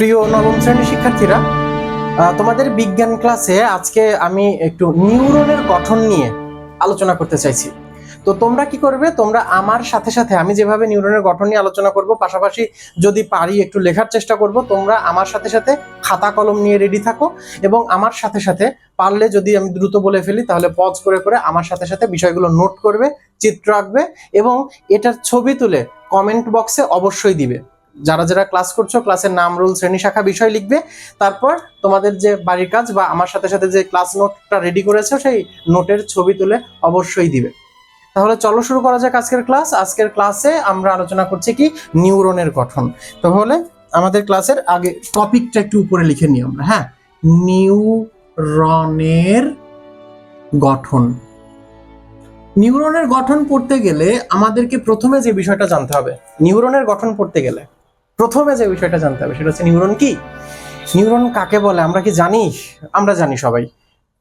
প্রিয় নবম শ্রেণির শিক্ষার্থীরা তোমাদের বিজ্ঞান ক্লাসে আজকে আমি একটু নিউরনের গঠন নিয়ে আলোচনা করতে চাইছি। তো তোমরা কি করবে? তোমরা আমার সাথে সাথে আমি যেভাবে নিউরনের গঠন নিয়ে আলোচনা করব, পাশাপাশি যদি পারি একটু লেখার চেষ্টা করব, তোমরা আমার সাথে সাথে খাতা কলম নিয়ে রেডি থাকো এবং আমার সাথে সাথে পারলে যদি আমি দ্রুত বলে ফেলি, তাহলে পজ করে করে আমার সাথে সাথে বিষয়গুলো নোট করবে, চিত্র আঁকবে এবং এটার ছবি তুলে কমেন্ট বক্সে অবশ্যই দিবে। যারা যারা ক্লাস করছ ক্লাসের নাম রোল শ্রেণি, শাখা, বিষয় লিখবে। তারপর তোমাদের যে বাড়ির কাজ বা আমার সাথে সাথে যে ক্লাস নোটটা রেডি করেছ, সেই নোটের ছবি তুলে অবশ্যই দিবে। তাহলে চলো শুরু করা যাক আজকের ক্লাস আজকের ক্লাসে আমরা আলোচনা করছি কি? নিউরনের গঠন। তাহলে আমাদের ক্লাসের আগে টপিকটা একটু উপরে লিখে নিই আমরা হ্যাঁ? নিউরনের গঠন। নিউরনের গঠন পড়তে গেলে আমাদেরকে প্রথমে যে বিষয়টা জানতে হবে নিউরনের গঠন পড়তে গেলে প্রথমে যে বিষয়টা জানতে হবে, সেটা হচ্ছে নিউরন কি? নিউরন কাকে বলে? আমরা কি জানি? আমরা জানি সবাই।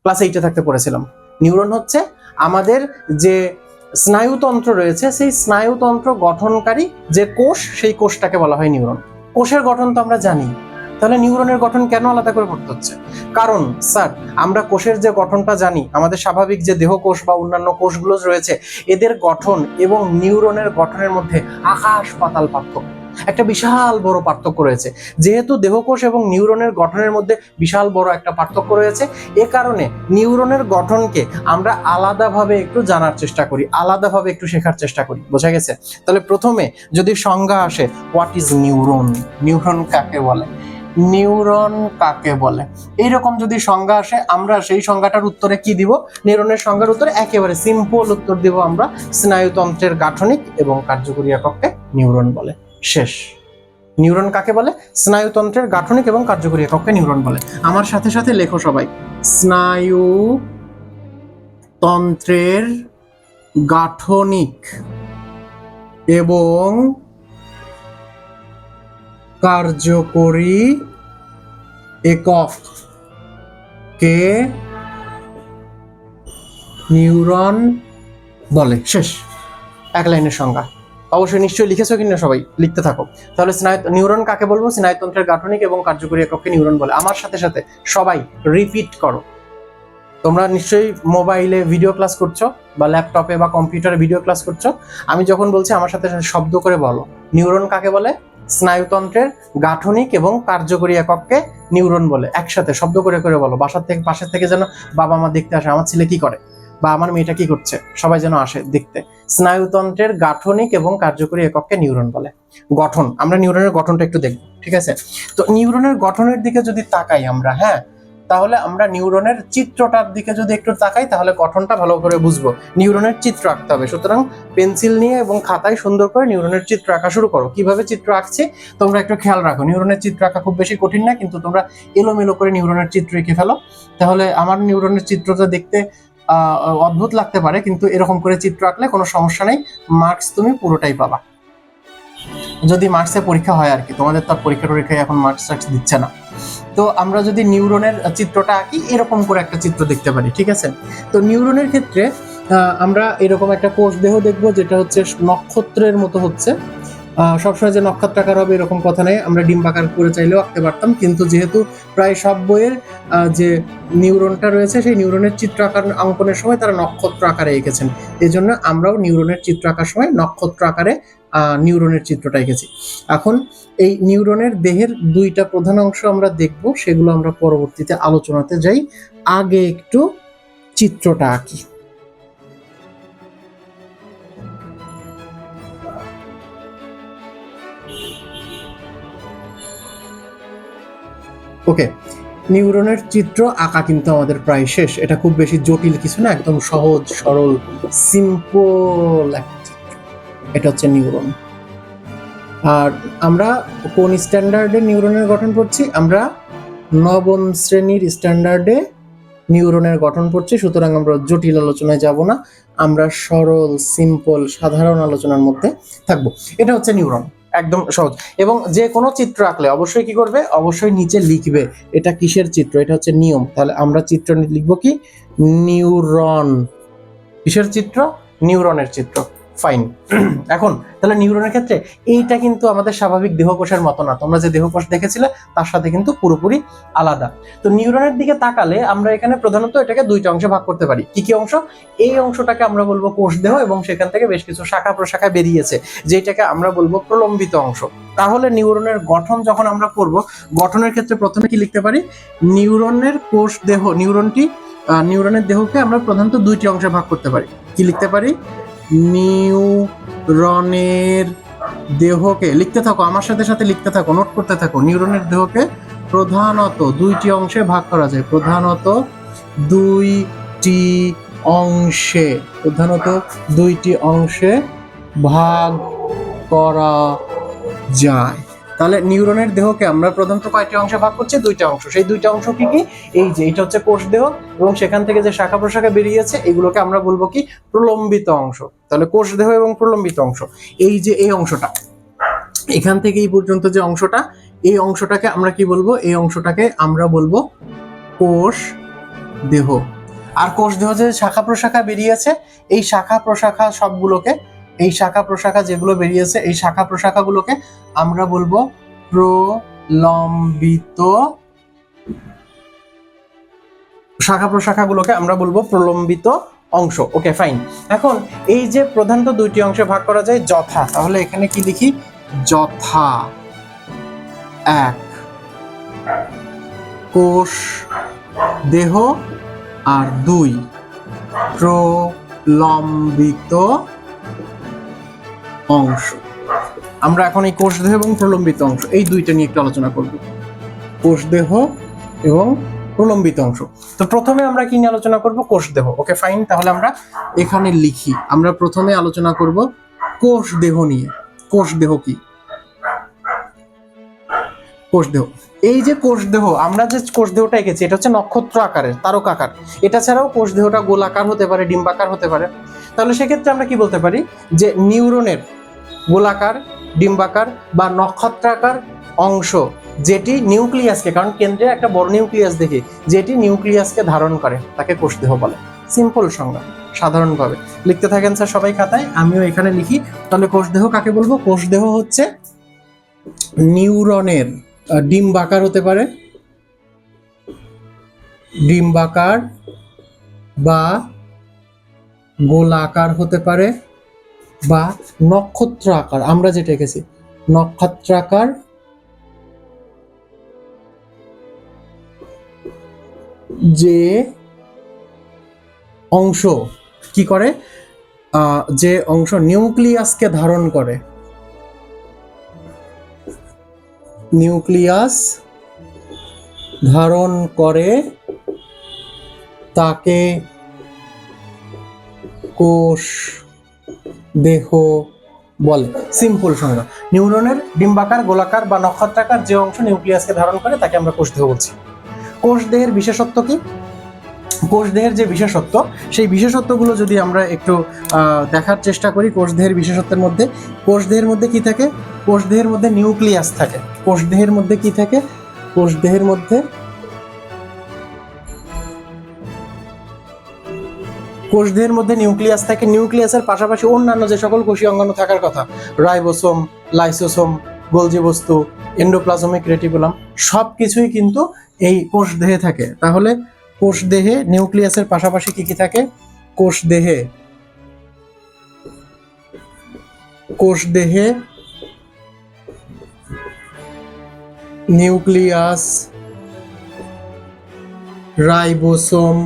ক্লাস এইটে থাকতে পড়েছিলাম। নিউরন হচ্ছে আমাদের যে স্নায়ুতন্ত্র রয়েছে, সেই স্নায়ুতন্ত্র গঠনকারী যে কোষ, সেই কোষটাকে বলা হয় নিউরন। কোষের গঠন তো আমরা জানি। তাহলে নিউরনের গঠন কেন আলাদা করে পড়তে হচ্ছে? কারণ, স্যার, আমরা কোষের যে গঠনটা জানি, আমাদের স্বাভাবিক যে দেহ কোষ বা অন্যান্য কোষগুলো রয়েছে, এদের গঠন এবং নিউরনের গঠনের মধ্যে আকাশ পাতাল পার্থক্য। একটা বিশাল বড় পার্থক্য রয়েছে। যেহেতু দেহকোষ এবং নিউরনের গঠনের মধ্যে বিশাল বড় একটা পার্থক্য রয়েছে, এ কারণে নিউরনের গঠনকে আমরা আলাদাভাবে একটু জানার চেষ্টা করি, আলাদাভাবে একটু শেখার চেষ্টা করি। বোঝা গেছে? তাহলে প্রথমে যদি সংজ্ঞা আসে হোয়াট ইজ নিউরন নিউরন কাকে বলে? নিউরন কাকে বলে? এইরকম যদি সংজ্ঞা আসে, আমরা সেই সংজ্ঞাটার উত্তরে কি দিব? নিউরনের সংজ্ঞার উত্তরে একেবারে সিম্পল উত্তর দিব আমরা, স্নায়ুতন্ত্রের গাঠনিক এবং কার্যকরী একককে নিউরন বলে। শেষ। নিউরন কাকে বলে? স্নায়ুতন্ত্রের গাঠনিক এবং কার্যকরী একককে নিউরন বলে। আমার সাথে সাথে লেখো সবাই। স্নায়ু তন্ত্রের গাঠনিক এবং কার্যকরী একক কে নিউরন বলে। শেষ। এক লাইনের সংজ্ঞা। অবশ্যই নিশ্চয়ই লিখেছো কিনা সবাই? লিখতে থাকো। তাহলে স্নায়ু নিউরন কাকে বলব? স্নায়ুতন্ত্রের গাঠনিক এবং কার্যকরী এককে নিউরন বলে। আমার সাথে সাথে সবাই রিপিট করো। তোমরা নিশ্চয়ই মোবাইলে ভিডিও ক্লাস করছ বা ল্যাপটপে বা কম্পিউটারে ভিডিও ক্লাস করছ। আমি যখন বলছি, আমার সাথে সাথে শব্দ করে বলো। নিউরন কাকে বলে? স্নায়ুতন্ত্রের গাঠনিক এবং কার্যকরী একককে নিউরন বলে। একসাথে শব্দ করে করে বলো। বাসার থেকে পাশের থেকে যেন বাবা মা দেখতে আসে। আমার ছেলে কি করে? বা আমার মেয়েটা কি করছে? সবাই যেন আসে দেখতে। স্নায়ুতন্ত্রের গাঠনিক এবং কার্যকরী একককে নিউরন বলে। গঠন, আমরা নিউরনের গঠনটা একটু দেখব, ঠিক আছে? তো নিউরনের গঠনের দিকে যদি তাকাই আমরা হ্যাঁ? তাহলে আমরা নিউরনের চিত্রটার দিকে যদি একটু তাকাই, তাহলে গঠনটা ভালো করে বুঝব। নিউরনের চিত্র আঁকতে হবে। সুতরাং পেন্সিল নিয়ে এবং খাতায় সুন্দর করে নিউরনের চিত্র আঁকা শুরু করো। কীভাবে চিত্র আঁকছি? তোমরা একটু খেয়াল রাখো। নিউরনের চিত্র আঁকা খুব বেশি কঠিন না, কিন্তু তোমরা এলোমেলো করে নিউরনের চিত্র এঁকে ফেলো। তাহলে আমার নিউরনের চিত্রটা দেখতে অদ্ভুত লাগতে পারে, কিন্তু এরকম করে চিত্র আঁকলে কোনো সমস্যা নেই। মার্কস তুমি পুরোটাই পাবা। যদি মার্কসে পরীক্ষা হয় আর কি, তোমাদের তো পরীক্ষা টরীক্ষায় এখন মার্কস টার্কস দিচ্ছে না। তো আমরা যদি নিউরনের চিত্রটা আঁকি, এরকম করে একটা চিত্র দেখতে পারি, ঠিক আছে? তো নিউরনের ক্ষেত্রে আমরা এরকম একটা কোষ দেহ দেখব, যেটা হচ্ছে নক্ষত্রের মতো হচ্ছে। সবসময় যে নক্ষত্রাকার হবে এরকম কথা নেই। আমরা ডিম্বাকার করে চাইলেও আঁকতে পারতাম, কিন্তু যেহেতু প্রায় সব বইয়ের যে নিউরনটা রয়েছে সেই নিউরনের চিত্র আকার অঙ্কনের সময় তারা নক্ষত্র আকারে এঁকেছেন। এই জন্য আমরাও নিউরনের চিত্র আঁকার সময় নক্ষত্র আকারে নিউরনের চিত্রটা এঁকেছি। এখন এই নিউরনের দেহের দুইটা প্রধান অংশ আমরা দেখব, সেগুলো আমরা পরবর্তীতে আলোচনাতে যাই। আগে একটু চিত্রটা আঁকি। ওকে, নিউরনের চিত্র আঁকা কিন্তু আমাদের প্রায় শেষ। এটা খুব বেশি জটিল কিছু না, একদম সহজ, সরল সিম্পল এটা হচ্ছে নিউরন। আর আমরা কোন স্ট্যান্ডার্ডে নিউরনের গঠন করছি? আমরা নবম শ্রেণির স্ট্যান্ডার্ডে নিউরনের গঠন পড়ছি সুতরাং আমরা জটিল আলোচনায় যাব না। আমরা সরল সিম্পল সাধারণ আলোচনার মধ্যে থাকব। এটা হচ্ছে নিউরন। একদম সহজ। এবং যে কোনো চিত্র আঁকলে অবশ্যই কি করবে? অবশ্যই নিচে লিখবে। এটা কিসের চিত্র? এটা হচ্ছে নিয়ম। তাহলে আমরা চিত্র লিখব কি? নিউরন। কিসের চিত্র? নিউরনের চিত্র। ফাইন এখন, তাহলে নিউরনের ক্ষেত্রে এইটা কিন্তু আমাদের স্বাভাবিক দেহকোষের মতো না। তোমরা যে দেহকোষ দেখেছিলে, তার সাথে কিন্তু পুরোপুরি আলাদা। তো নিউরনের দিকে তাকালে আমরা এখানে প্রধানত এটাকে দুইটা অংশে ভাগ করতে পারি। কি কি অংশ? এই অংশটাকে আমরা বলব কোষ দেহ এবং সেখান থেকে বেশ কিছু শাখা প্রশাখা বেরিয়েছে, যেটাকে আমরা বলব প্রলম্বিত অংশ। তাহলে নিউরনের গঠন যখন আমরা করব, গঠনের ক্ষেত্রে প্রথমে কি লিখতে পারি? নিউরনের কোষ দেহ, নিউরনটি নিউরনের দেহকে আমরা প্রধানত দুইটি অংশে ভাগ করতে পারি। কি লিখতে পারি? নিউরনের দেহকে লিখতে থাকো, আমার সাথে সাথে লিখতে থাকো নোট করতে থাকো, নিউরনের দেহকে প্রধানত দুইটি অংশে ভাগ করা যায়। প্রধানত দুইটি অংশে, প্রধানত দুইটি অংশে ভাগ করা যায়। তাহলে নিউরনের দেহকে আমরা প্রধানত কয়টি অংশে ভাগ করছি? দুইটা অংশ। সেই দুইটা অংশ কি কি? এই যে, এটা হচ্ছে কোষ দেহ এবং সেখান থেকে যে শাখা প্রশাখা বেরিয়েছে, এগুলোকে আমরা বলব কি? প্রলম্বিত অংশ। তাহলে কোষ দেহ এবং প্রলম্বিত অংশ। এই যে, এই অংশটা। এখান থেকে এই পর্যন্ত যে অংশটা, এই অংশটাকে আমরা কি বলব? এই অংশটাকে আমরা বলব কোষ দেহ। আর কোষ দেহ যে শাখা প্রশাখা বেরিয়েছে, এই শাখা প্রশাখা সবগুলোকে এই শাখা প্রশাখা যেগুলো বেরিয়েছে, এই শাখা প্রশাখাগুলোকে আমরা বলব প্রলম্বিত শাখা প্রশাখাগুলোকে আমরা বলব প্রলম্বিত অংশ। ওকে ফাইন এখন এই যে প্রধানত দুইটি অংশে ভাগ করা যায়, যথা। তাহলে এখানে কি লিখি? যথা। এক, কোষ, দেহ, আর দুই। প্রলম্বিত অংশ। আমরা এখন এই কোষ দেহ এবং প্রলম্বিত অংশ, এই দুইটা নিয়ে একটু আলোচনা করব। কোষ দেহ এবং প্রলম্বিত অংশ। তো প্রথমে আমরা কি নিয়ে আলোচনা করব? কোষ দেহ। ওকে, ফাইন, তাহলে আমরা এখানে লিখি। আমরা প্রথমে আলোচনা করব কোষ দেহ নিয়ে। কোষ দেহ কি? কোষ দেহ। এই যে কোষ দেহ, আমরা যে কোষ দেহটা এঁকেছি, এটা হচ্ছে নক্ষত্র আকারের, তারক আকার। এটা ছাড়াও কোষ দেহটা গোলাকার হতে পারে, ডিম্বাকার হতে পারে। তাহলে সেক্ষেত্রে আমরা কি বলতে পারি? যে নিউরনের গোলাকার, ডিম্বাকার বা নক্ষত্রাকার অংশ, যেটি নিউক্লিয়াসকে, কারণ কেন্দ্রে একটা বড় নিউক্লিয়াস দেখি, যেটি নিউক্লিয়াসকে ধারণ করে, তাকে কোষদেহ বলে। সিম্পল সংজ্ঞা, সাধারণভাবে। লিখতে থাকেন স্যার সবাই খাতায়, আমিও এখানে লিখি। তাহলে কোষদেহ কাকে বলব? কোষদেহ হচ্ছে নিউরনের ডিম্বাকার হতে পারে, ডিম্বাকার বা গোলাকার হতে পারে বা নক্ষত্র আকার আমরা যেটা এঁকেছি, নক্ষত্রাকার যে অংশ কি করে? যে অংশ নিউক্লিয়াসকে ধারণ করে। নিউক্লিয়াস ধারণ করে তাকে কোষ দেহ বলে। সিম্পল সংজ্ঞা নিউরনের ডিম্বাকার, গোলাকার বা নক্ষত্রাকার যে অংশ নিউক্লিয়াসকে ধারণ করে, তাকে আমরা কোষ দেহ বলছি। কোষ দেহের বিশেষত্ব কি? কোষ দেহের যে বিশেষত্ব, সেই বিশেষত্বগুলো যদি আমরা একটু দেখার চেষ্টা করি কোষ দেহের বিশেষত্বের মধ্যে, কোষ দেহের মধ্যে কি থাকে? কোষ দেহের মধ্যে নিউক্লিয়াস থাকে। কোষ দেহের মধ্যে কি থাকে? কোষ দেহের মধ্যে কোষদেহের মধ্যে নিউক্লিয়াস থাকে। নিউক্লিয়াসের পাশাপাশি অন্যান্য যে সকল কোষীয় অঙ্গাণু থাকার কথা, রাইবোসোম, লাইসোসোম গোলজি বস্তু এন্ডোপ্লাজমিক রেটিকুলাম সব কিছুই কিন্তু এই কোষ দেহে থাকে। তাহলে কোষ দেহে নিউক্লিয়াসের পাশাপাশি কি কি থাকে? কোষ দেহে কোষ দেহে nucleus, ribosome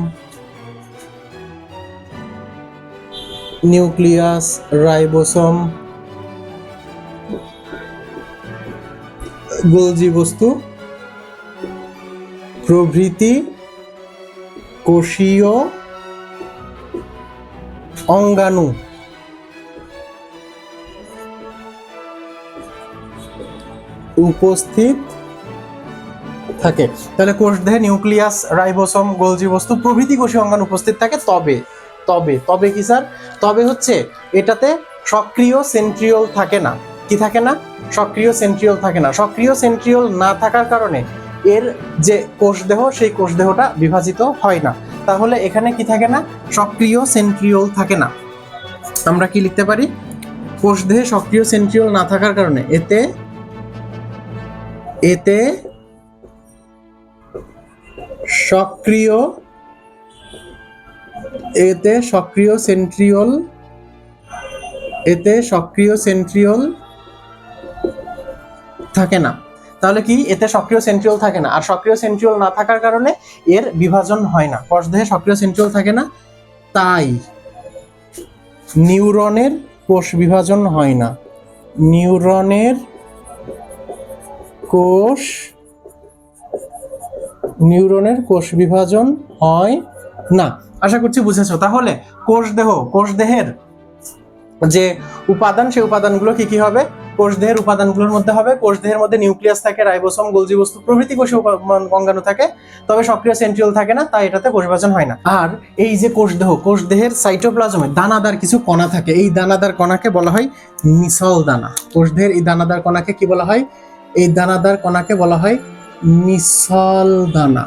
nucleus, ribosome Golgi বস্তু প্রভৃতি কোষীয় অঙ্গাণু। উপস্থিত থাকে। তাহলে কোষ কোষদেহে নিউক্লিয়াস, রাইবোসম গোলজি বস্তু প্রভৃতি কোষীয় অঙ্গাণু উপস্থিত থাকে তবে তবে তবে কি স্যার? তবে হচ্ছে এটাতে সক্রিয় সেন্ট্রিওল থাকে না। কি থাকে না? সক্রিয় সেন্ট্রিওল থাকে না। সক্রিয় সেন্ট্রিওল না থাকার কারণে এর যে কোষদেহ, সেই কোষদেহটা বিভাজিত হয় না। তাহলে এখানে কি থাকে না? সক্রিয় সেন্ট্রিওল থাকে না। আমরা কি লিখতে পারি? কোষদেহে সক্রিয় সেন্ট্রিওল না থাকার কারণে এতে এতে সক্রিয় এতে সক্রিয় সেন্ট্রিওল, এতে সক্রিয় সেন্ট্রিওল থাকে না। তাহলে কি? এতে সক্রিয় সেন্ট্রিওল থাকে না। আর সক্রিয় সেন্ট্রিওল না থাকার কারণে এর বিভাজন হয় না। কোষদেহে সক্রিয় সেন্ট্রিওল থাকে না, তাই নিউরনের কোষ বিভাজন হয় না। নিউরনের কোষ নিউরনের কোষ বিভাজন হয় না। আশা করছি বুঝেছ। তাহলে কোষ দেহ, কোষ দেহের যে উপাদান, সেই উপাদানগুলো কি কি হবে? কোষ দেহের উপাদানগুলোর মধ্যে হবে, কোষ দেহের মধ্যে নিউক্লিয়াস থাকে, রাইবোসোম গোলজি বস্তু প্রভৃতি কোষে অঙ্গাণু থাকে, তবে সক্রিয় সেন্ট্রিওল থাকে না, তাই এটাতে কোষ বিভাজন হয় না। আর এই যে কোষ দেহ, কোষ দেহের সাইটোপ্লাজমে দানাদার কিছু কণা থাকে, এই দানাদার কণাকে বলা হয় নিসল দানা। কোষ দেহের এই দানাদার কণাকে কি বলা হয়? এই দানাদার কণাকে বলা হয় নিসল দানা।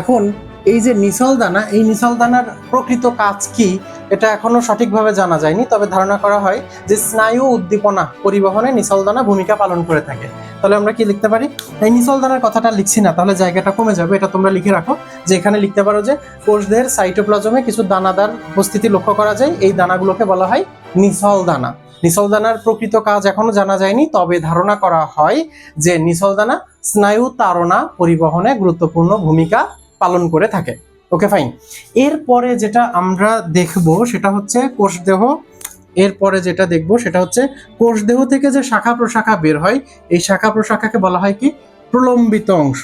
এখন এই যে নিসল দানা, এই নিসল দানার প্রকৃত কাজ কি? এটা এখনও সঠিকভাবে জানা যায়নি, তবে ধারণা করা হয় যে স্নায়ু উদ্দীপনা পরিবহনে নিসল দানা ভূমিকা পালন করে থাকে। তাহলে আমরা কি লিখতে পারি? এই নিসল দানার কথাটা লিখছি না, তাহলে জায়গাটা কমে যাবে, এটা তোমরা লিখে রাখো। যে এখানে লিখতে পারো যে কোষদেহের সাইটোপ্লাজমে কিছু দানাদার উপস্থিতি লক্ষ্য করা যায়, এই দানাগুলোকে বলা হয় নিসল দানা। নিসল দানার প্রকৃত কাজ এখনও জানা যায়নি, তবে ধারণা করা হয় যে নিসল দানা স্নায়ু তাড়না পরিবহনে গুরুত্বপূর্ণ ভূমিকা পালন করে থাকে। ওকে ফাইন এরপরে যেটা আমরা দেখব সেটা হচ্ছে কোষদেহ। এরপরে যেটা দেখব সেটা হচ্ছে কোষদেহ থেকে যে শাখা প্রশাখা বের হয়, এই শাখা প্রশাখাকে বলা হয় কি? প্রলম্বিত অংশ।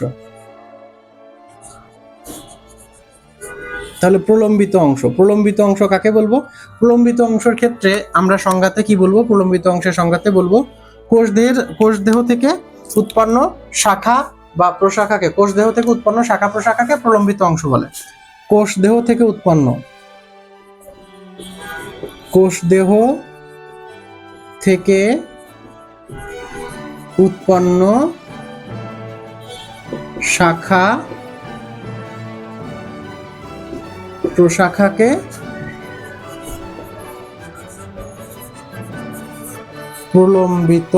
তাহলে প্রলম্বিত অংশ। প্রলম্বিত অংশ কাকে বলব? প্রলম্বিত অংশের ক্ষেত্রে আমরা সংজ্ঞাতে কি বলব? প্রলম্বিত অংশের সংজ্ঞাতে বলব কোষদেহের কোষদেহ থেকে উৎপন্ন শাখা বা প্রশাখাকে কোষদেহ থেকে উৎপন্ন শাখা প্রশাখাকে প্রলম্বিত অংশ বলে। কোষদেহ থেকে উৎপন্ন। কোষদেহ থেকে উৎপন্ন শাখা প্রশাখাকে প্রলম্বিত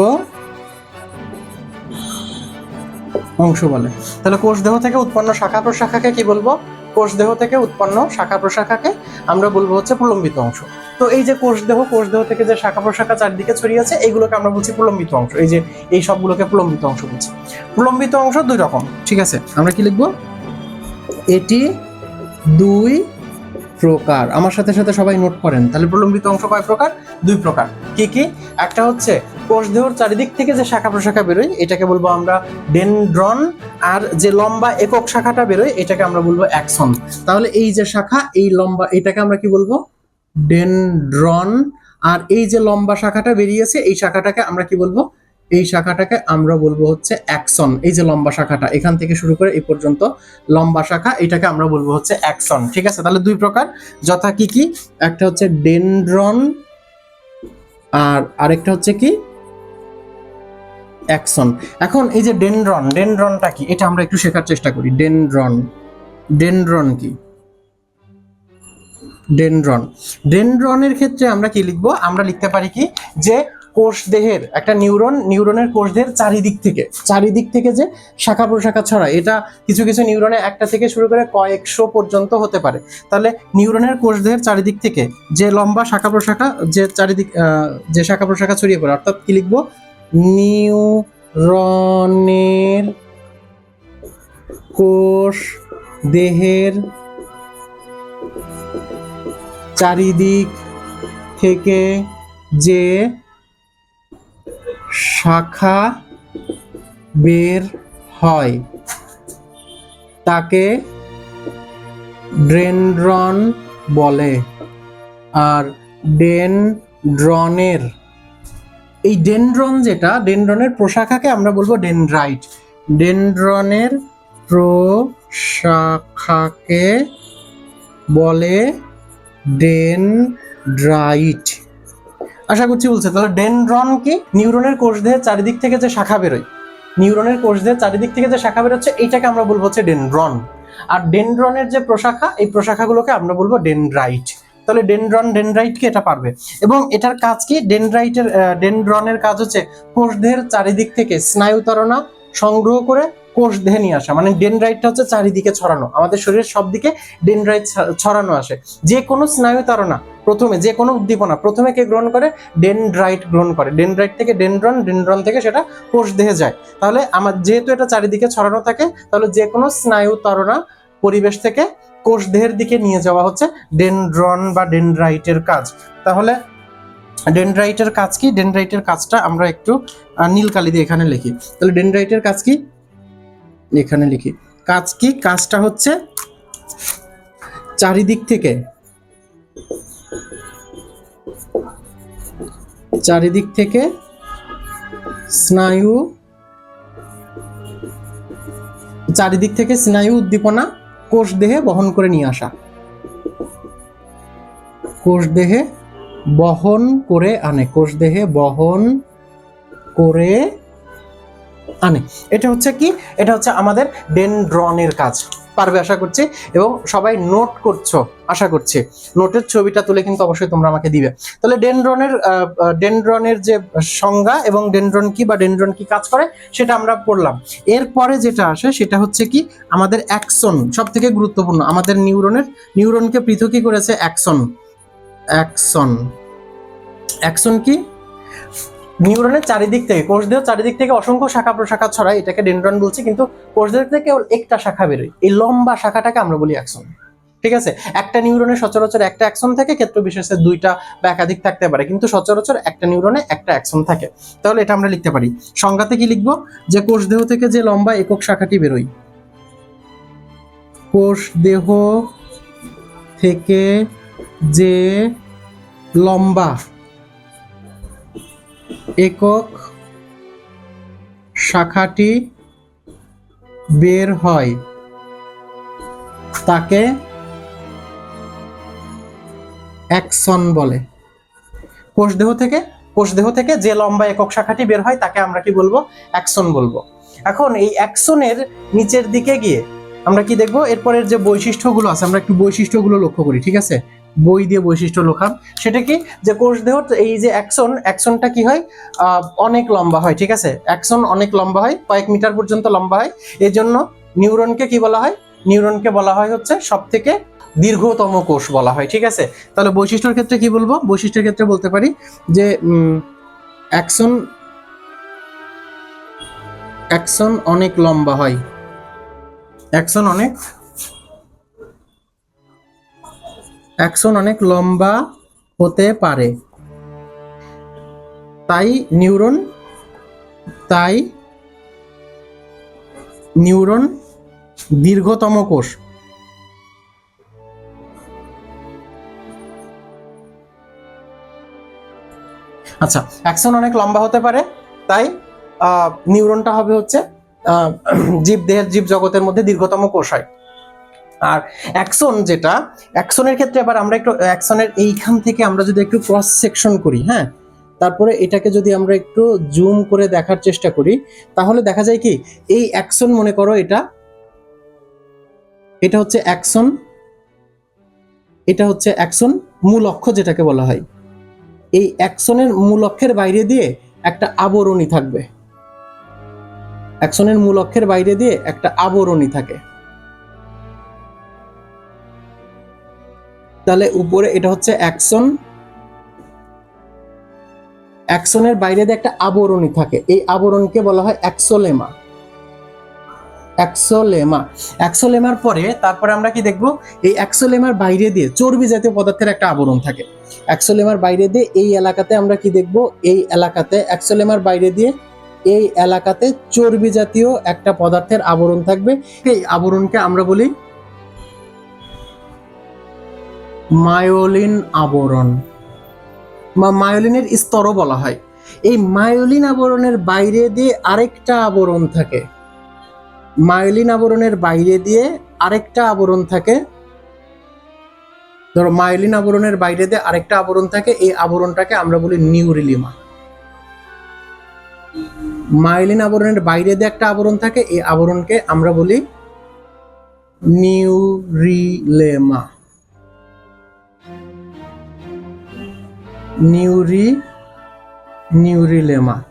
অংশ বলে। তাহলে কোষ দেহ থেকে উৎপন্ন শাখা প্রশাখাকে কি বলব? কোষ দেহ থেকে উৎপন্ন শাখা প্রশাখাকে আমরা বলব হচ্ছে প্রলম্বিত অংশ। তো এই যে কোষ দেহ কোষ দেহ থেকে যে শাখা প্রশাখা চারদিকে ছড়িয়ে আছে, এইগুলোকে আমরা বলছি প্রলম্বিত অংশ। এই যে এই সবগুলোকে প্রলম্বিত অংশ বলছি। প্রলম্বিত অংশ দুই রকম, ঠিক আছে? আমরা কি লিখব? এটি দুই প্রকার। আমার সাথে সাথে সবাই নোট করেন। তাহলে প্রলম্বিত অংশ কয় প্রকার? দুই প্রকার। কি কি? একটা হচ্ছে কোষ দেহর চারিদিক থেকে যে শাখা প্রশাখা বেরোয়, এটাকে বলব আমরা ডেনড্রন, আর যে লম্বা একক শাখাটা বেরোয়, এটাকে আমরা বলব অ্যাক্সন। তাহলে এই যে শাখা, এই লম্বা, এটাকে আমরা কি বলব? ডেনড্রন। আর এই যে লম্বা শাখাটা বেরিয়েছে, এই শাখাটাকে আমরা কি বলব? এই শাখাটাকে আমরা বলব হচ্ছে অ্যাকসন এই যে লম্বা শাখাটা, এখান থেকে শুরু করে এই পর্যন্ত লম্বা শাখা, এটাকে আমরা বলব হচ্ছে অ্যাকসন ঠিক আছে? তাহলে দুই প্রকার, যথা কি কি? একটা হচ্ছে ডেনড্রন আর আরেকটা হচ্ছে কি? অ্যাকসন এখন এই যে ডেনড্রন ডেনড্রনটা কি? এটা আমরা একটু শেখার চেষ্টা করি। ডেনড্রন ডেনড্রন কি? ডেনড্রন ডেনড্রনের ক্ষেত্রে আমরা কি লিখব? আমরা লিখতে পারি কি? যে কোষ দেহের একটা নিউরন, নিউরনের কোষ দেহের চারিদিক থেকে। চারিদিক থেকে যে শাখা প্রশাখা ছড়ায়, এটা কিছু কিছু নিউরনে একটা থেকে শুরু করে কয়েকশো পর্যন্ত হতে পারে। তাহলে নিউরনের কোষ দেহের চারিদিক থেকে যে লম্বা শাখা প্রশাখা, যে চারিদিক যে শাখা প্রশাখা ছড়িয়ে পড়ে, অর্থাৎ কি লিখব? নিউরনের কোষ দেহের চারিদিক থেকে যে শাখা বের হয়। তাকে ড্রেনড্রন বলে। আর ডেনড্রনের, এই ডেনড্রন যেটা, ডেনড্রনের প্রশাখাকে আমরা বলব ডেনড্রাইট। ডেনড্রনের প্রশাখাকে বলে ডেনড্রাইট। আশা করছি বলছে। তাহলে ডেনড্রন কি? নিউরনের কোষ দেহের চারিদিক থেকে যে শাখা বেরোয়। নিউরনের কোষ দেহের চারিদিক থেকে যে শাখা বেরোচ্ছে এইটাকে আমরা বলব হচ্ছে ডেনড্রন। আর ডেনড্রনের যে প্রশাখা, এই প্রশাখাগুলোকে আমরা বলব ডেনড্রাইট। তাহলে ডেনড্রন ডেনড্রাইটকে এটা পারবে। এবং এটার কাজ কি? ডেনড্রাইটের ডেনড্রনের কাজ হচ্ছে কোষদেহের চারিদিক থেকে স্নায়ু তাড়না সংগ্রহ করে কোষ দেহে নিয়ে আসা। মানে ডেনড্রাইটটা হচ্ছে চারিদিকে ছড়ানো। আমাদের শরীরের সব দিকে ডেনড্রাইট ছড়ানো আসে। যে কোনো স্নায়ু তাড়না প্রথমে যে কোনো উদ্দীপনা প্রথমে কে গ্রহণ করে? ডেনড্রাইট গ্রহণ করে। ডেনড্রাইট থেকে ডেনড্রন ডেনড্রন থেকে সেটা কোষ দেহে যায়। তাহলে আমার যেহেতু এটা চারিদিকে ছড়ানো থাকে তাহলে যে কোনো স্নায়ু তাড়না পরিবেশ থেকে কোষ দেহের দিকে নিয়ে যাওয়া হচ্ছে ডেনড্রন বা ডেনড্রাইটের কাজ। তাহলে ডেনড্রাইটের কাজ কি? ডেনড্রাইটের কাজটা আমরা একটু আহ, নীল কালি দিয়ে এখানে লিখি। তাহলে ডেনড্রাইটের কাজ কি? এখানে লিখি। কাজ কি? কাজটা হচ্ছে চারিদিক থেকে। চারিদিক থেকে স্নায়ু, চারিদিক থেকে স্নায়ু উদ্দীপনা কোষ দেহে বহন করে নিয়ে আসা। কোষ দেহে বহন করে আনে। কোষ দেহে বহন করে আনে। এটা হচ্ছে কি? এটা হচ্ছে আমাদের ডেনড্রনের কাজ। পারবে আশা করছি? এবং সবাই নোট করছ, আশা করছি। নোটের ছবিটা তুলে কিন্তু অবশ্যই তোমরা আমাকে দিবে। তাহলে ডেনড্রনের ডেনড্রনের যে সংজ্ঞা এবং ডেনড্রন কি বা ডেনড্রন কি কাজ করে, সেটা আমরা পড়লাম। এরপরে যেটা আসে, সেটা হচ্ছে কি? আমাদের অ্যাকশন সব থেকে গুরুত্বপূর্ণ। আমাদের নিউরনের, নিউরনকে পৃথকই করেছে? অ্যাকশন। অ্যাকশন। অ্যাকশন কি? নিউরনের চারিদিক থেকে, কোষদেহ চারিদিক থেকে অসংখ্য শাখা প্রশাখা ছড়ায়, এটাকে ডেনড্রন বলছি, কিন্তু কোষদেহ থেকে কেবল একটা শাখা বেরোয়। এই লম্বা শাখাটাকে আমরা বলি অ্যাকশন ঠিক আছে? একটা নিউরনে সচরাচর একটা অ্যাকশন থাকে, ক্ষেত্র বিশেষে দুইটা বা একাধিক থাকতে পারে, কিন্তু সচরাচর একটা নিউরনে একটা অ্যাকশন থাকে। তাহলে এটা আমরা লিখতে পারি। সংজ্ঞাতে কি লিখব? যে কোষদেহ থেকে যে লম্বা একক শাখাটি বেরোয়। কোষদেহ থেকে যে লম্বা একক শাখাটি বের হয়। তাকে অ্যাকশন বলে। কোষদেহ থেকে কোষদেহ থেকে যে লম্বা একক শাখাটি বের হয়, তাকে আমরা কি বলব? অ্যাকশন বলব। এখন এই অ্যাকশনের নিচের দিকে গিয়ে আমরা কি দেখব? এরপরের যে বৈশিষ্ট্যগুলো আছে, আমরা একটু বৈশিষ্ট্যগুলো লক্ষ্য করি, ঠিক আছে? বই দিয়ে বৈশিষ্ট্য লেখাম সেটা কি? যে কোষদেহ এই যে অ্যাকশন অ্যাকশনটা কি হয়? অনেক লম্বা হয়, ঠিক আছে? অ্যাকশন অনেক লম্বা হয়, কয়েক মিটার পর্যন্ত লম্বা হয়। এই জন্য নিউরনকে কি বলা হয়? নিউরনকে বলা হয় হচ্ছে সব থেকে দীর্ঘতম কোষ বলা হয়, ঠিক আছে? তাহলে বৈশিষ্ট্যর ক্ষেত্রে কি বলব? বৈশিষ্ট্যের ক্ষেত্রে বলতে পারি যে অ্যাকশন অ্যাকশন অনেক লম্বা হয়। অ্যাকশন অনেক অ্যাকশন অনেক লম্বা হতে পারে। তাই নিউরন তাই নিউরন দীর্ঘতম কোষ। আচ্ছা অ্যাকশন অনেক লম্বা হতে পারে, তাই নিউরনটা হবে হচ্ছে জীব দেহের জীব জগতের মধ্যে দীর্ঘতম কোষ হয়। আর অ্যাকশন যেটা অ্যাকশনের ক্ষেত্রে আবার আমরা একটু অ্যাকশনের এইখান থেকে আমরা যদি একটু ক্রস সেকশন করি হ্যাঁ? তারপরে এটাকে যদি আমরা একটু জুম করে দেখার চেষ্টা করি, তাহলে দেখা যায় কি, এই অ্যাকশন মনে করো এটা এটা হচ্ছে অ্যাকশন এটা হচ্ছে অ্যাকশন মূল অক্ষ যেটাকে বলা হয়। এই অ্যাকশনের মূল অক্ষের বাইরে দিয়ে একটা আবরণী থাকবে। অ্যাকশনের মূল অক্ষের বাইরে দিয়ে একটা আবরণী থাকে। তাহলে উপরে এটা হচ্ছে অ্যাকশন। অ্যাকশনের বাইরে দিয়ে একটা আবরণী থাকে। এই আবরণকে বলা হয় অ্যাক্সোলেমা। অ্যাক্সোলেমা। অ্যাক্সোলেমার পরে তারপরে আমরা কি দেখব? এই অ্যাক্সোলেমার বাইরে দিয়ে চর্বি জাতীয় পদার্থের একটা আবরণ থাকে। অ্যাক্সোলেমার বাইরে দিয়ে এই এলাকাতে আমরা কি দেখব? এই এলাকাতে, অ্যাক্সোলেমার বাইরে দিয়ে এই এলাকাতে চর্বি জাতীয় একটা পদার্থের আবরণ থাকবে। এই আবরণকে আমরা বলি মায়োলিন আবরণ। বা মায়োলিনের স্তরও বলা হয়। এই মায়োলিন আবরণের বাইরে দিয়ে আরেকটা আবরণ থাকে। মায়োলিন আবরণের বাইরে দিয়ে আরেকটা আবরণ থাকে। ধরো, মায়োলিন আবরণের বাইরে দিয়ে আরেকটা আবরণ থাকে। এই আবরণটাকে আমরা বলি নিউরিলিমা। মায়োলিন আবরণের বাইরে দিয়ে একটা আবরণ থাকে। এই আবরণকে আমরা বলি নিউরিলেমা। নিউরি, নিউরিলেমা।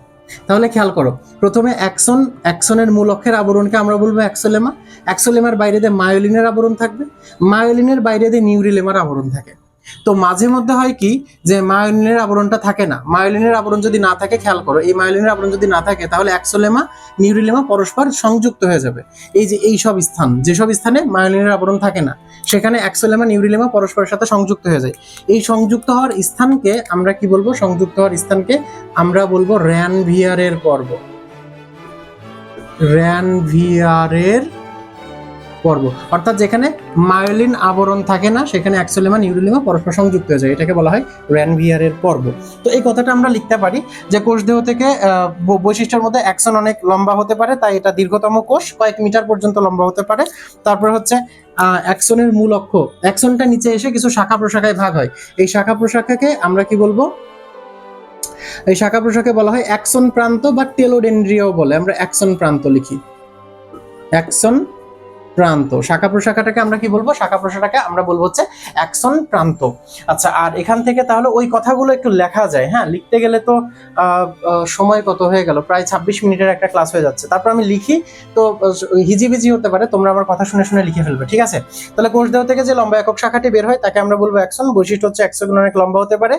তাহলে খেয়াল করো, প্রথমে অ্যাকশন অ্যাকশনের মূল অক্ষের আবরণকে আমরা বলব অ্যাক্সোলেমা। অ্যাক্সোলেমার বাইরে দিয়ে মায়োলিনের আবরণ থাকবে। মায়োলিনের বাইরে দিয়ে নিউরিলেমার আবরণ থাকে। তো মাঝে মধ্যে হয় কি যে মায়োলিনের আবরণটা থাকে না। মায়োলিনের আবরণ যদি না থাকে, খেয়াল করো, এই মায়োলিনের আবরণ যদি না থাকে, তাহলে অ্যাক্সোলেমা নিউরিলেমা পরস্পর সংযুক্ত হয়ে যাবে। এই যে এই সব স্থান যেসব স্থানে মায়োলিনের আবরণ থাকে না, সেখানে অ্যাক্সোলেমা নিউরিলেমা পরস্পরের সাথে সংযুক্ত হয়ে যায়। এই সংযুক্ত হওয়ার স্থানকে আমরা কি বলব? সংযুক্ত হওয়ার স্থানকে আমরা বলব র্যানভিয়ারের পর্ব। র্যানভিয়ারের পর্ব। অর্থাৎ যেখানে মায়োলিন আবরণ থাকে না, সেখানে অ্যাক্সোলেমা নিউরিলেমা পরস্পর সংযুক্ত হয়ে যায়। এটাকে বলা হয় র্যানভিয়ারের পর্ব। তো এই কথাটা আমরা লিখতে পারি যে কোষদেহ থেকে বৈশিষ্ট্যের মধ্যে অ্যাকশন অনেক লম্বা হতে পারে, তাই এটা দীর্ঘতম কোষ, কয়েক মিটার পর্যন্ত লম্বা হতে পারে। তারপর হচ্ছে অ্যাকশনের মূল অক্ষ। অ্যাকশনটা নিচে এসে কিছু শাখা প্রশাখায় ভাগ হয়। এই শাখা প্রশাখাকে আমরা কি বলব? এই শাখা প্রশাখাকে বলা হয় অ্যাকশন প্রান্ত বা টেলোডেন্ড্রিয়াও বলে। আমরা অ্যাকশন প্রান্ত লিখি। অ্যাকশন প্রান্ত। শাখা প্রশাখাটাকে আমরা কি বলব? শাখা প্রশাখাটাকে আমরা বলব হচ্ছে অ্যাকশন প্রান্ত। আচ্ছা আর এখান থেকে তাহলে ওই কথাগুলো একটু লেখা যায় হ্যাঁ? লিখতে গেলে তো সময় কত হয়ে গেল? প্রায় ছাব্বিশ মিনিটের একটা ক্লাস হয়ে যাচ্ছে। তারপর আমি লিখি, তো হিজিবিজি হতে পারে, তোমরা আমার কথা শুনে শুনে লিখে ফেলবে, ঠিক আছে? তাহলে কোষদেহ থেকে যে লম্বা একক শাখাটি বের হয়, তাকে আমরা বলব অ্যাকশন বৈশিষ্ট্য হচ্ছে অ্যাকশন অনেক লম্বা হতে পারে,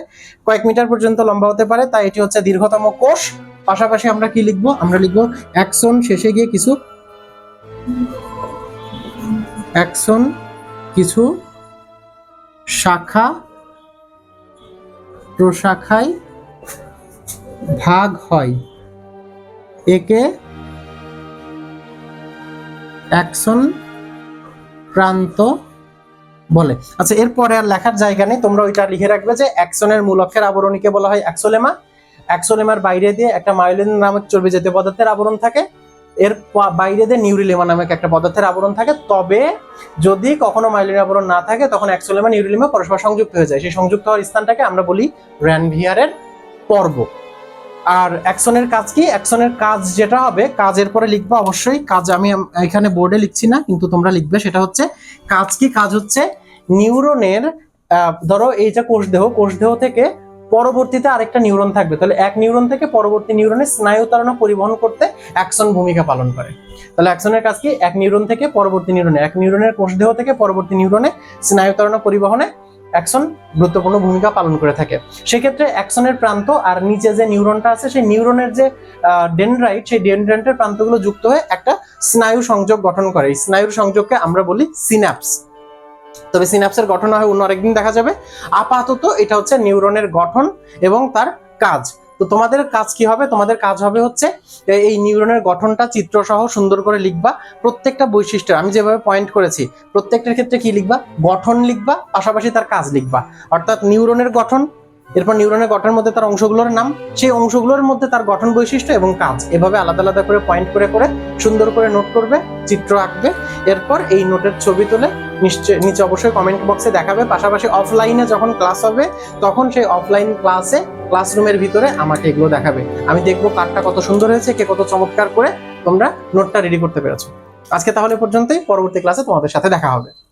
কয়েক মিটার পর্যন্ত লম্বা হতে পারে, তাই এটি হচ্ছে দীর্ঘতম কোষ। পাশাপাশি আমরা কি লিখব? আমরা লিখব অ্যাকশন শেষে গিয়ে কিছু অ্যাকশন, কিছু শাখা, প্রশাখায় ভাগ হয়। একে অ্যাকশন প্রান্ত বলে। আচ্ছা এরপরে আর লেখার জায়গা নেই, তোমরা ওইটা লিখে রাখবে যে অ্যাকশনের মূল অক্ষের আবরণীকে বলা হয় অ্যাক্সোলেমা অ্যাক্সোলেমার বাইরে দিয়ে একটা মাইলিন নামক চর্বি জাতীয় পদার্থের আবরণ থাকে। এর বাইরে দিয়ে নিউরিলেমা নামক একটা পদার্থের আবরণ থাকে। তবে যদি কখনো মাইলিন আবরণ না থাকে, তখন অ্যাক্সোলেমা নিউরিলেমা পরস্পর সংযুক্ত হয়ে যায়। সেই সংযুক্ত হওয়ার স্থানটাকে আমরা বলি র্যানভিয়ারের পর্ব। আর অ্যাকশনের কাজ কি? অ্যাকশনের কাজ যেটা হবে, কাজের পরে লিখবে অবশ্যই। কাজ আমি এখানে বোর্ডে লিখছি না, কিন্তু তোমরা লিখবে। সেটা হচ্ছে, কাজ কি? কাজ হচ্ছে নিউরনের ধরো এই যে কোষদেহ কোষদেহ থেকে পরবর্তীতে আরেকটা নিউরন থাকবে। তাহলে এক নিউরন থেকে পরবর্তী নিউরনে স্নায়ু তাড়না পরিবহন করতে অ্যাকশন ভূমিকা পালন করে। তাহলে অ্যাকশনের কাজ কি? এক নিউরন থেকে পরবর্তী নিউরনে, এক নিউরনের কোষদেহ থেকে পরবর্তী নিউরনে স্নায়ু তাড়না পরিবহনে অ্যাকশন গুরুত্বপূর্ণ ভূমিকা পালন করে থাকে। সেক্ষেত্রে অ্যাকশনের প্রান্ত আর নিচে যে নিউরনটা আছে, সেই নিউরনের যে ডেনড্রাইট, সেই ডেনড্রাইটের প্রান্তগুলো যুক্ত হয়ে একটা স্নায়ু সংযোগ গঠন করে। এই স্নায়ুর সংযোগকে আমরা বলি সিনাপস তবে সিনাপসের গঠন হয় অন্য আরেকদিন দেখা যাবে। আপাতত এটা হচ্ছে নিউরনের গঠন এবং তার কাজ। তো তোমাদের কাজ কি হবে? তোমাদের কাজ হবে হচ্ছে এই নিউরনের গঠনটা চিত্র সহ সুন্দর করে লিখবা। প্রত্যেকটা বৈশিষ্ট্য, আমি যেভাবে পয়েন্ট করেছি, প্রত্যেকটার ক্ষেত্রে কি লিখবা? গঠন লিখবা, পাশাপাশি তার কাজ লিখবা। অর্থাৎ নিউরনের গঠন এরপর নিউরনের গঠনের মধ্যে তার অংশগুলোর নাম, সেই অংশগুলোর মধ্যে তার গঠন বৈশিষ্ট্য এবং কাজ। এভাবে আলাদা আলাদা করে পয়েন্ট করে করে, সুন্দর করে নোট করবে, চিত্র আঁকবে। এরপর এই নোটের ছবি তুলে নিশ্চয় নিচে অবশ্যই কমেন্ট বক্সে দেখাবে। পাশাপাশি অফলাইনে যখন ক্লাস হবে, তখন সেই অফলাইন ক্লাসে ক্লাসরুমের ভিতরে আমাকে এগুলো দেখাবে। আমি দেখব কার্ডটা কত সুন্দর হয়েছে, কে কত চমৎকার করে তোমরা নোটটা রেডি করতে পেরেছ। আজকে তাহলে পর্যন্তই, পরবর্তী ক্লাসে তোমাদের সাথে দেখা হবে।